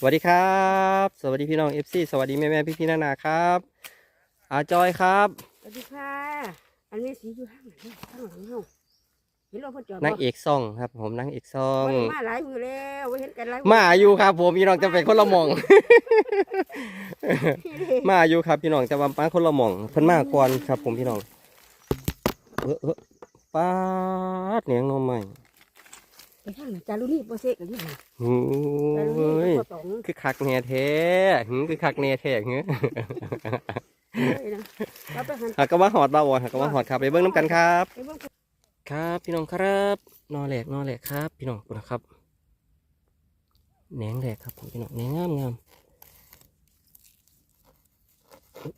สวัสดีครับ สวัสดีพี่น้องเอฟซีสวัสดีแม่แม่พี่พี่นานาครับอาจอยครับ สวัสดีค่ะ อันนี้สีอยู่ข้างหลังข้างหลังเฮาเห็นเราเพิ่นจอดบ่นางเอกซ่องครับ ผมนางเอกซ่องบ่ได้มาหลายมือแล้วบ่เห็นกันหลายมาอยู่ครับ ผมพี่น้องจะเป็นคนละหมอง มาอยู่ครับพี่น้องแต่ว่ามาคนละหมองเพิ่นมาก่อนครับ ผมพี่น้องเออเออป้าดเหนียงหนมใหม่ ไปข้างหลังจารุนี่บ่เสกกันนี่หั่นโอ้จารุนี่ยบ่ตองคือคักแน่แท้หึคือคักแน่แท้หึเลยนะเราไปหันหากก็ว่าหอดเบาอะหากก็ว่าหอดครับไปเบิ้งน้ำกันครับไปเบิ่งครับพี่น้องครับนอแหลกนอแหลกครับ พี่น้องนะครับแหนงแหลกครับผมพี่น้องแหนงงามงาม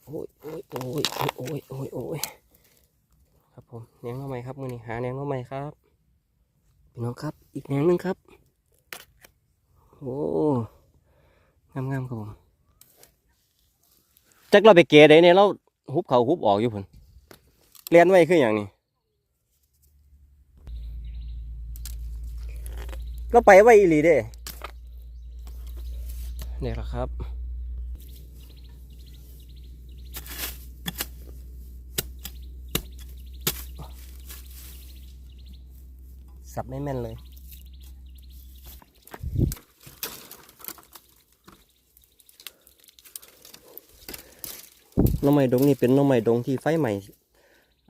โอ้ยโอ้ยโอ้ยโอ้ยโอ้ยโอ้ยครับผมแหนงหน้อไม้ครับมือนี้หาแหนงหน้อไม้ครับพี่ น้องครับ อีกแหนงหนึงครับ โอ้งามงามครับผมจักเราไปเกะได้เนี่ยเราฮุบเขาฮุบออกอยู่พุ่นเลียนไว้คืออย่างนี้ก็ไปไว้อีหลีเด้เนี่ยแหละครับ สับไม่แม่นเลยหน้องไม้ดงนี่เป็นหน้องไม้ดงที่ไฟใหม่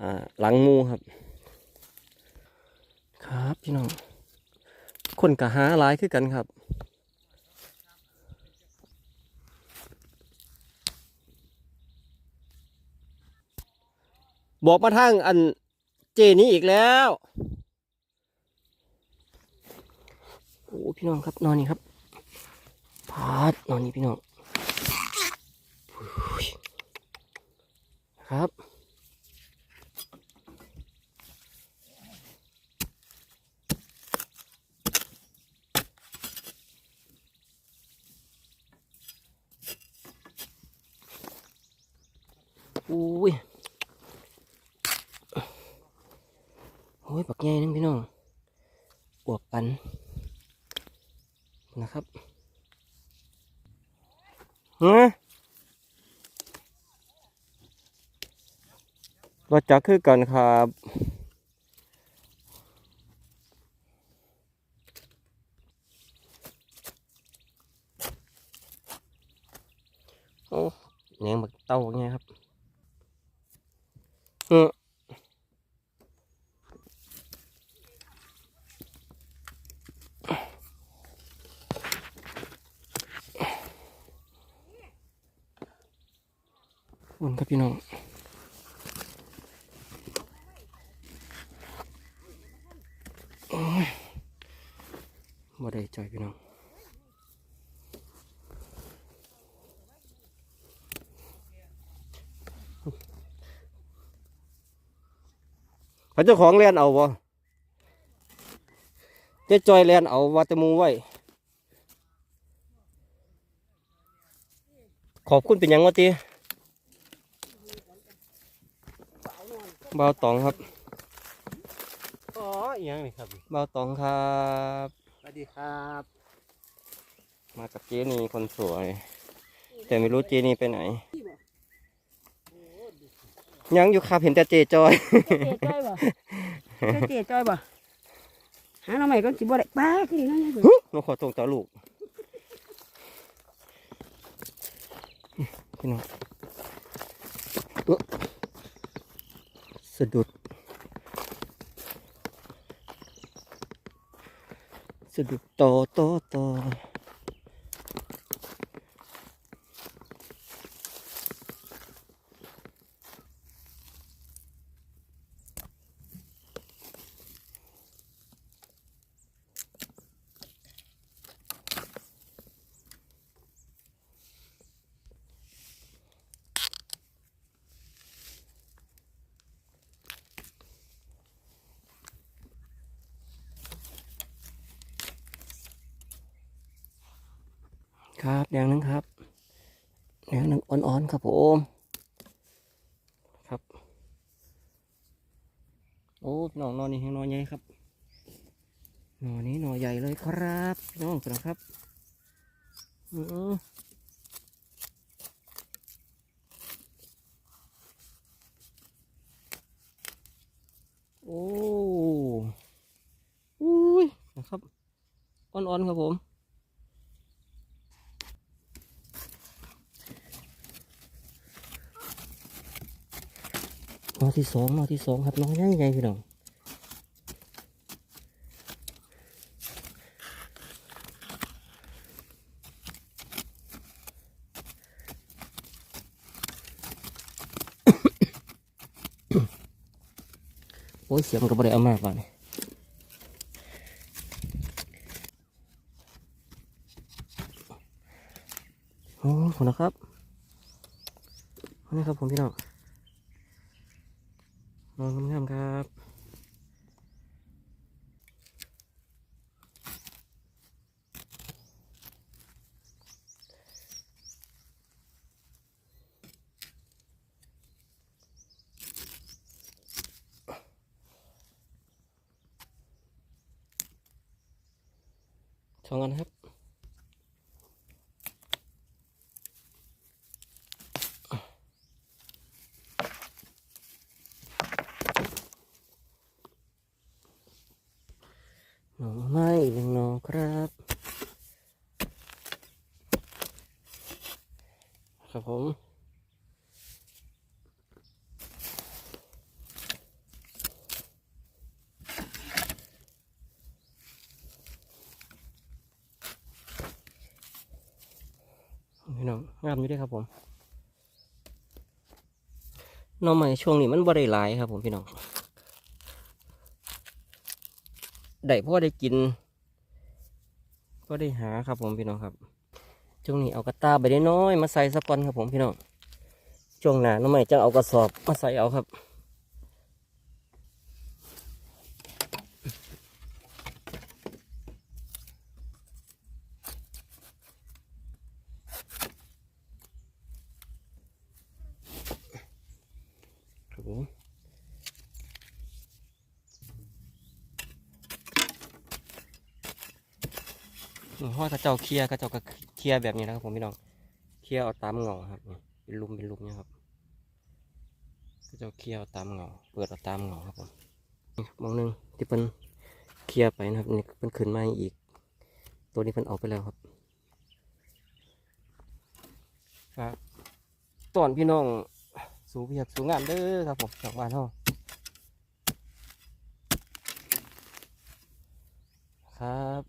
อ่าหลังงูครับ ครับพี่น้อง คนกะหาหลายคือกันครับบอกมาทางอันเจนี้อีกแล้ว โอ้ พี่น้องครับนอนนี่ครับพาดนอนนี่พี่น้องครับอุ้ยโอ้ยปักใหญ่นึงพี่น้องอวบปัน นะครับฮะรถจักรคือกันครับโอ้แหนงบักเต้าบักไงครับ เออวนครับพี่น้องโอ้ย บ่ได้จ่อยพี่น้องพระเจ้าของเรียนเอาบ่เจ๊จอยเรียนเอาวัตมูไว้ ขอบคุณเป็นหยังวะตีบ่าวตองครับ อ๋ออีหยังนี่ครับบ่าวตองครับส วัสดีครับ มากับเจนี่คนสวย แต่ไม่รู้เจนี่ไปไหน ยังอยู่ครับเห็นแต่เจจอยเจ๊จ้อยบ่เจ๊จ้อยบ่หาหน่อใหม่ก็สิบ่ได้ป้าคือนี่นั่นนี่นกขอตรงต่อลูกพี่น้องเอ๊ะสะดุด สะดุดโตโตโตครับอย่างหนึงครับอย่างหนึงอ่อนๆครับผมครับโอ้พี่น้องนอนนี่ให้นอนใหญ่ครับนอนนี้นอนใหญ่เลยครับพี่น้องนะครับอืมโอ้อุ้ยนะครับอ่อนๆครับผม อที่สองนอที่สองครับน้องใหญ่ใหญ่พี่น้องโอ้ยเสียงก็บ่ได้เอามากว่านี่โอ้ขอบคุณนะครับนี่ครับผมพี่น้อง งามๆครับ สองอันครับ หน่อไม้อีกหนึ่งหน่อครับ ครับผมพี่น้องงามอยู่เด้วยครับผมน้องใหม่ช่วงนี้มันบ่ได้หลายครับผมพี่น้องได้พ่อได้กิน ก็ได้หาครับผมพี่น้องครับช่วงนี้เอากระตาไปได้น้อยมาใส่สักก่อนครับผมพี่น้องช่วงหน้าน้องใหม่จะเอากระสอบมาใส่เอาครับผม อืม เจ้าเคลียร์กระเจ้าก็เคลียแบบนี้นะครับผมพี่น้องเคลียเอาตามเงาครับนี่เป็นลุมเป็นลุมเนี่ยครับกระเจ้าเคลียเอาตามเงาเปิดเอาตามเงาครับผมนี่มองหนึ่งที่เพิ่นเคลียไปนะครับนี่เพิ่นขึ้นมาอีก ตัวนี้เพิ่นเอาไปแล้วครับครับตอนพี่น้องสูงเพียรสูงงามเด้อครับผมจากบ้านเฮาครับ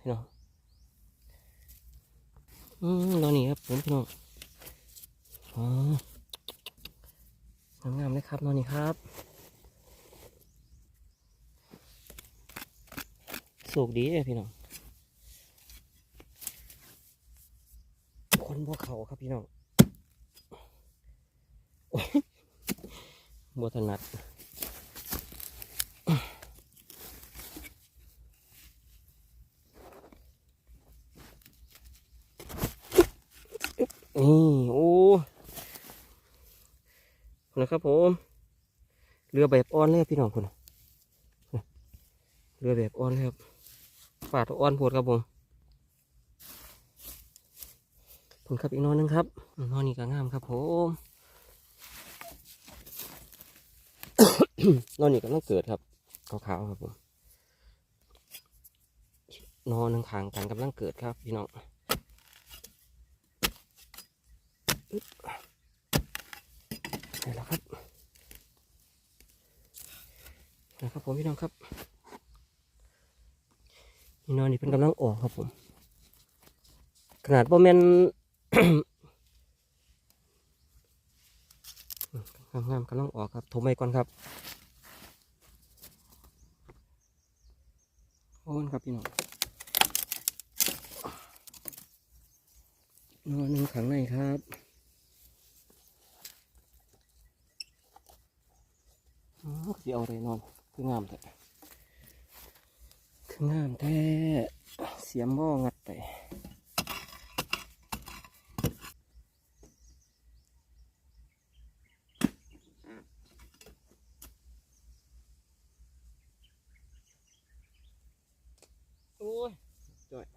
พี่น้อง อืมนอนนี่ครับผมพี่น้องอ๋องามๆเลยครับนอนนี่ครับสุกดีเลยพี่น้องคนพวกเขาครับพี่น้องบัวถนัด นี่โอ้นะครับผมเรือแบบอ่อนเลยพี่น้องคุณเรือแบบอ่อนเลยครับฝาดอ่อนโพดครับผมผมครับอีกนอนหนึงครับนอนนี่ก็งามครับผมนอนนี่ก็ต้องเกิดครับขาวๆครับผมนอนหนึ่งขางกันกำลังเกิดครับพี่น้อง นี่แหละครับนะครับผมพี่น้องครับนี่นอนนี่เป็นกำลังออกครับผม ขนาดโมเมนงามๆกำลังออกครับโทรไปก่อนครับโอ้นครับพี่น้องนอนหนึ่งขังในครับ ที่เอาเลยนอนคืองามแต่คืองามแท้เสียมบ่งัดไปโอ้ยจ่อย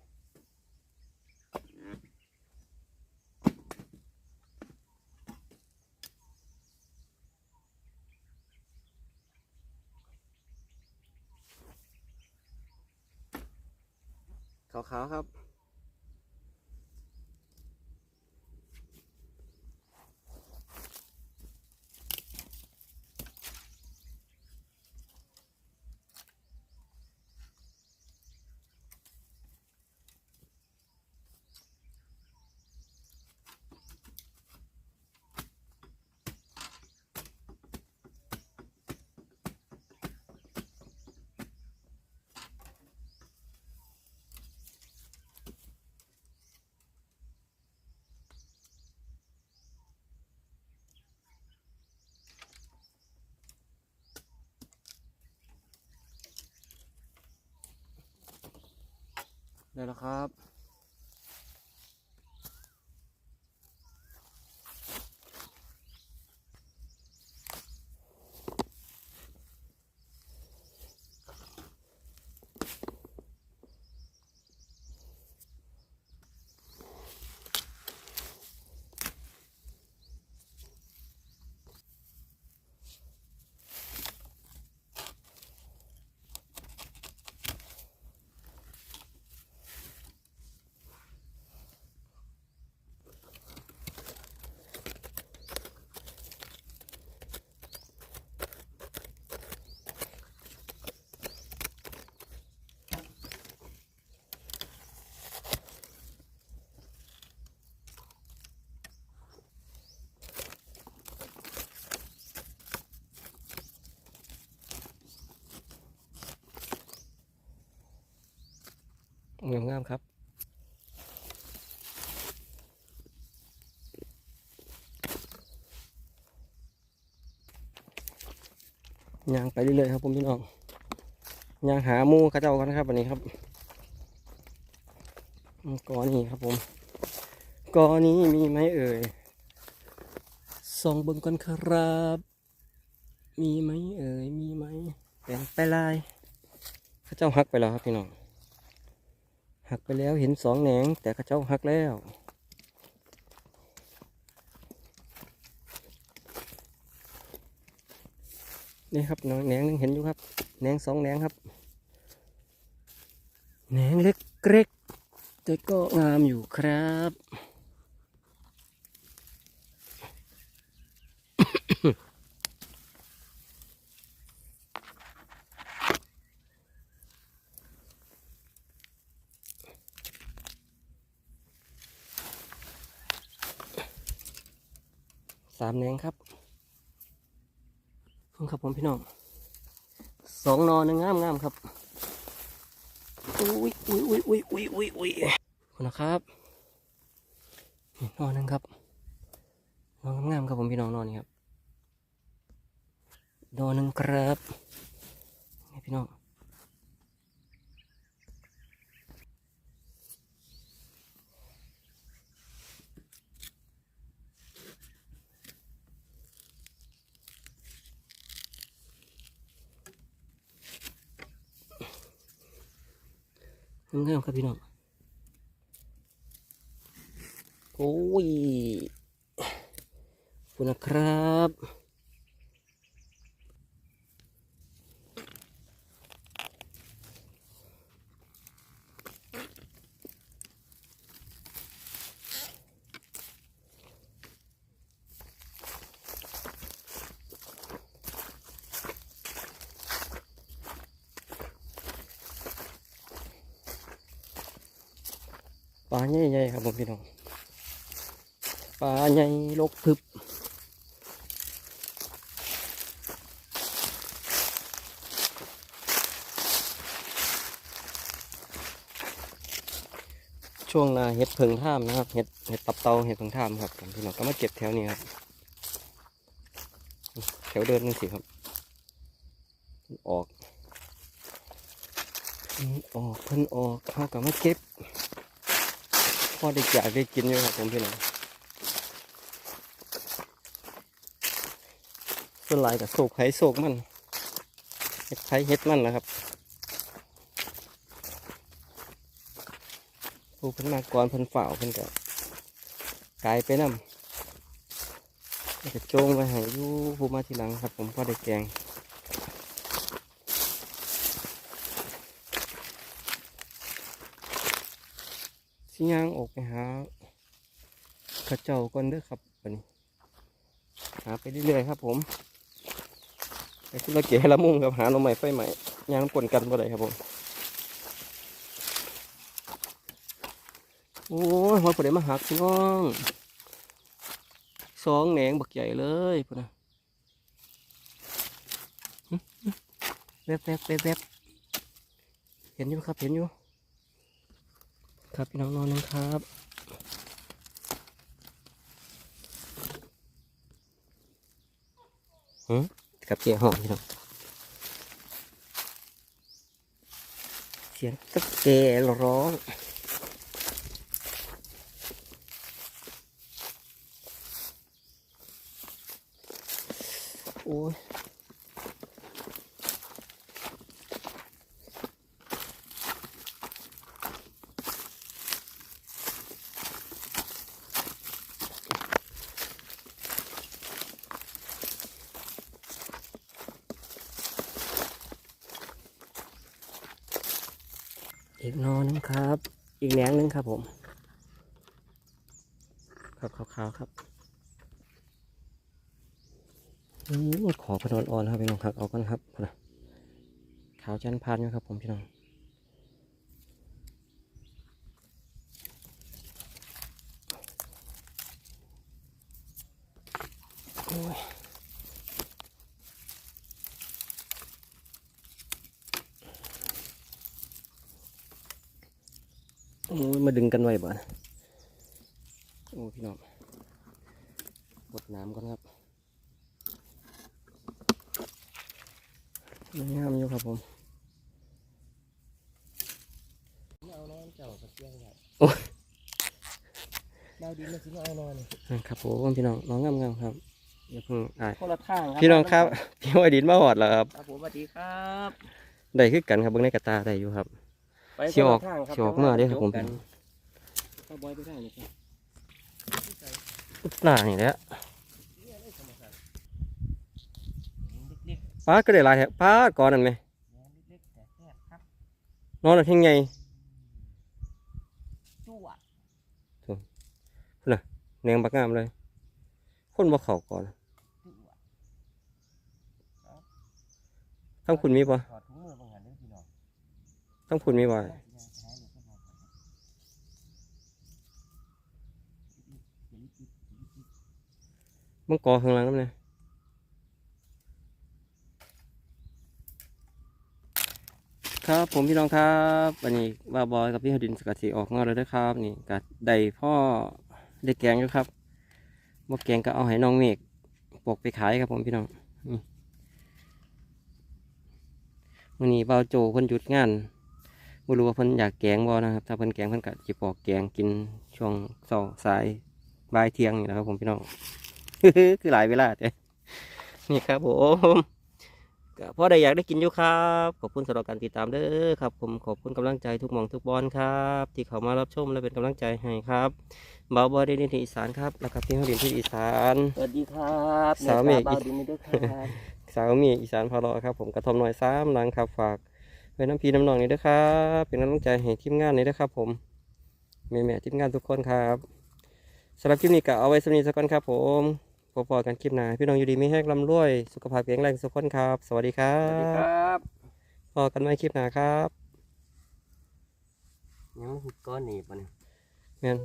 ขาวๆครับ ได้แล้วครับ งามงามๆครับย่างไปเรื่อยๆครับผมพี่น้องย่างหามูกระเจ้ากันนะครับวันนี้ครับอืมกอนี้ครับผมกอนี้มีไหมเอ่ยส่องเบิ่งก่อนครับ มีไหมเอ่ยมีไหมเป็นไปลายเข้าเจ้าหักไปแล้วครับพี่น้อง หักไปแล้วเห็นสองแหนง แต่กระเจ้าหักแล้ว นี่ครับน้องแหนงหนึงเห็นอยู่ครับแหนงสองแหนงครับแหนงเล็กเกร็กแต่ก็งามอยู่ครับ สามแหนงครับนี่ครับผมพี่น้องสองนอนึงงามงามครับอุ้ยอุ้ยอุ้ยอุ้ยอุ้ยอุ้ยอุ้ยคุณนะครับนี่นอหนึ่งครับนองงามครับผมพี่น้องนอนนี่ครับนอหนึ่งครับนี่พี่น้อง งามๆครับพี่น้องโอ้ยขอบคุณนะครับปลาใหญ่ๆครับผมพี่น้องปลาใหญ่ลกทึบ ช่วงนาเห็ดเพิงท่ามนะครับเห็ดเห็ดตับเตาเห็ดเพิงท่ามครับผมพี่น้องก็มาเก็บแถวนี้ครับแถวเดินนี่สิครับ ออกอออกเพิ่นออกเขาก็มาเก็บพอได้อยากได้กินอยู่ครับผมพี่น้องส่วนหลายกับโศกไผ่โศกมันเห็ดไผ่เห็ดมันนะครับ ผู้เพิ่นมาก่อนเพิ่นฝ่าวเพิ่นก็กลายไปนำแล้วก็โจงไปให้ยู่ผู้มาทีหลังครับผมพอได้แกงสิย่างออกไปหาข้าเจ้าก่อนเด้อครับวันนี้หาไปเรื่อยๆครับผมไปคุณละเกะละมุ่งครับหาหน่อใหม่ไฟใหม่ย่างปนกันบ่ได้ครับผม โอ้ยหัวประเดี๋ยวมาหักพี่น้องสองแหนงบักใหญ่เลยพุ่นนะแวบแวบแวบแวบเห็นอยู่ครับเห็นอยู่ ครับพี่น้องนอนนึงครับหืมกับเจียหอมพี่น้องเสียงตุ๊กแกร้องโอ้ย อีกนอนนึงครับ อีกแหนงนึงครับผม ครับขาวๆครับอืมขอพนอนอ่อนครับพี่น้องครับเอากันครับขาวจันทร์พันอยู่ครับผมพี่น้องโอ้ย โอ้ยมาดึงกันไว้บ่นะโอ้พี่น้องบดน้ำก่อนครับงามอยู่ครับผมเอานอนเจ้าตะเกียงใหญ่โอ้ยดาวดินมาสิมาเอานอนนะครับผมพี่น้องน้องงามๆครับอย่าเพิ่งอายคนละทางครับพี่น้องครับพี่ว่าดินมาหอดแล้วครับครับผมสวัสดีครับ ได้คือกันครับเบิ่งในกระตาได้อยู่ครับ ไปสิออกคนละทางครับสิออกมาเด้อครับผมกันเข้าบอยไปได้เลยครับปลานี่แหละเล็กปลาก็ได้หลายแท้ปลาก่อนนั่นไหมๆเล็กๆแต่แซ่บครับนอนเพียงไงจั่วแนงบักงามเลย คนบ่เข้าก่อน จั่วทั้งคุณมีบ่ถอดถุงมือบางหันเด้อพี่น้อง ทั้งคุณมีบ่ได้สิยังจะให้หนูก็พอก่อนครังกอข้างหลังนั่นเลยครับผมพี่น้องครับวันนี้ว่าบอยกับพี่ฮดินสกัดสีออกงานเลยนะครับ นี่กัดได้พ่อได้แกงอยู่ครับบ่แกงก็เอาให้น้องเมฆปกไปขายครับผมพี่น้องนี่วันนี้เบาวโจเพิ่นหยุดงาน ไม่รู้ว่าเพิ่นอยากแกงบ่นะครับ ถ้าเพิ่นแกงเพิ่นก็จะปอกแกงกินช่วงเช้าสายบ่ายเที่ยงนี่แหละครับ ผมพี่น้อง คือหลายเวลาแต่นี่ครับผมก็พอได้อยากได้กินอยู่ครับ ขอบคุณสำหรับการติดตามเด้อครับ ผมขอบคุณกำลังใจทุกหมองทุกบอลครับ ที่เขามารับชมและเป็นกำลังใจให้ครับเบาบอยได้ดินที่อีสานครับแล้วก็พี่เขาดินที่อีสาน สวัสดีครับสาวเมฆเบาดินนี่ด้วยครับสาวมีอีสานพาเลาะครับ ผมกระทอมหน่อยซ้ำลังครับฝาก ไว้น้ำพีน้ำนองนี้ด้วยครับ เป็นกำลังใจให้ทีมงานนี้ด้วยครับผมแม่แม่ๆทีมงานทุกคนครับสำหรับคลิปนี้ก็เอาไว้สำนีสักก่อนครับ ผมพบกันคลิปหน้าพี่น้องอยู่ดีไม่แห้งลำรวย สุขภาพแข็งแรงทุกคนครับ สวัสดีครัสวัสดีคบรับพอกันใหม่คลิปหน้าครับยังก้อนหนีบมันแม่น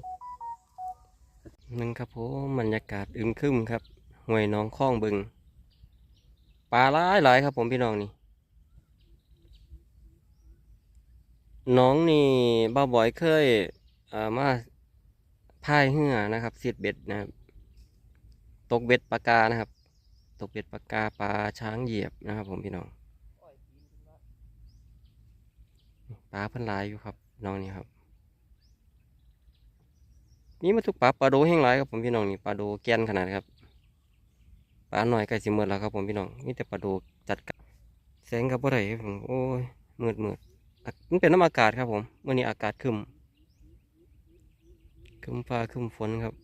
หนึ่งครับผมบรรยากาศอึมครึมครับห้วยหน้องคลองบึงปลาหลายหลายครับผมพี่น้องนี่ น้องนี่บ้าบอยเคยเอ่อมาพายเหือนะครับเสียดเบ็ดนะครับ ตกเบ็ดปลากานะครับ ตกเบ็ดปลากาปลาช้างเหยียบนะครับ ผมพี่น้องปลาพันหลายอยู่ครับ น้องนี่ครับมีมาทุกปลาปลาโดแห้งหลายครับผมพี่น้องนี่ปลาโดแกนขนาดครับปลาหน่อยใกล้สิมืดแล้วครับผมพี่น้องมีแต่ปลาโดจัดกับแสงกับอะไรครับผมโอ้ยมืดมืดอะ มันเป็นน้ำอากาศครับผมวันนี้อากาศคึมคึมฟ้าคึมฝนครับ